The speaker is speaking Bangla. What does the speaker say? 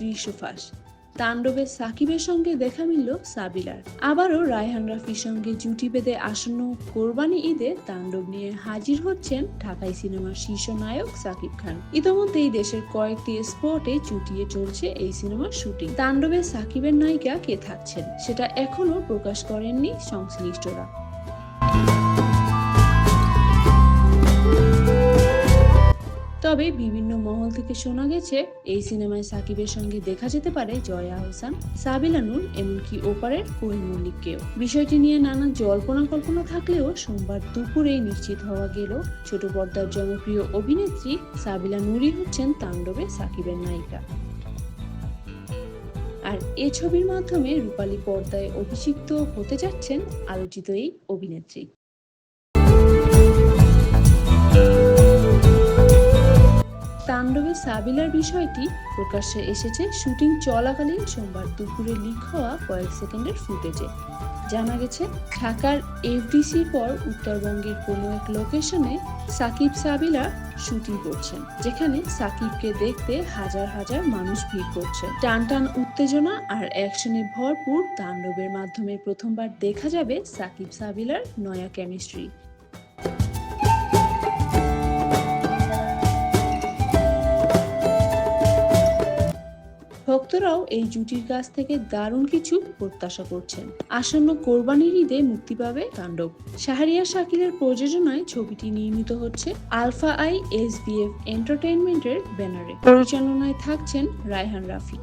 বিশ্বফাস তাণ্ডবে সাকিবের সঙ্গে দেখা মিলল সাবিলার। আবারও রায়হান রাফির সঙ্গে জুটি বেঁধে আসন্ন কোরবানি ঈদে তাণ্ডব নিয়ে হাজির হচ্ছেন ঢাকাই সিনেমার শীর্ষ নায়ক সাকিব খান। ইতোমধ্যেই দেশের কয়েকটি স্পটে চুটিয়ে চলছে এই সিনেমার শুটিং। তাণ্ডবে সাকিবের নায়িকা কে থাকছেন, সেটা এখনও প্রকাশ করেননি সংশ্লিষ্টরা। তবে বিভিন্ন মহল থেকে শোনা গেছে, এই সিনেমায় সাকিবের সঙ্গে দেখা যেতে পারে জয়া হোসেন সাবিলা নূর, এমনকি ওপারের কোহিল মল্লিককেও। বিষয়টি নিয়ে নানা জল্পনা কল্পনা থাকলেও সোমবার দুপুরেই নিশ্চিত হওয়া গেল, ছোট পর্দার জনপ্রিয় অভিনেত্রী সাবিলা নূরই হচ্ছেন তাণ্ডবে সাকিবের নায়িকা। আর এ ছবির মাধ্যমে রূপালী পর্দায় অভিষিক্ত হতে যাচ্ছেন আলোচিত এই অভিনেত্রী। সাবিলার বিষয়টি প্রকাশ্যে এসেছে শুটিং চলাকালীন সোমবার দুপুরে লিক হওয়া কয়েক সেকেন্ডের ফুটেজে। জানা গেছে, ঢাকার এফডিসি পর উত্তরবঙ্গের কোনো এক লোকেশনে সাকিব সাবিলা শুটিং করছেন, যেখানে সাকিবকে দেখতে হাজার হাজার মানুষ ভিড় করছে। টান টান উত্তেজনা আর অ্যাকশনে ভরপুর তাণ্ডবের মাধ্যমে প্রথমবার দেখা যাবে সাকিব সাবিলার নয়া কেমিস্ট্রি। ভক্তরাও এই জুটির কাছ থেকে দারুণ কিছু প্রত্যাশা করছেন। আসন্ন কোরবানির ঈদে মুক্তি পাবে তাণ্ডব। শাহরিয়া শাকিলের প্রযোজনায় ছবিটি নির্মিত হচ্ছে Alpha I S B F এন্টারটেনমেন্টের ব্যানারে। পরিচালনায় থাকছেন রায়হান রাফি।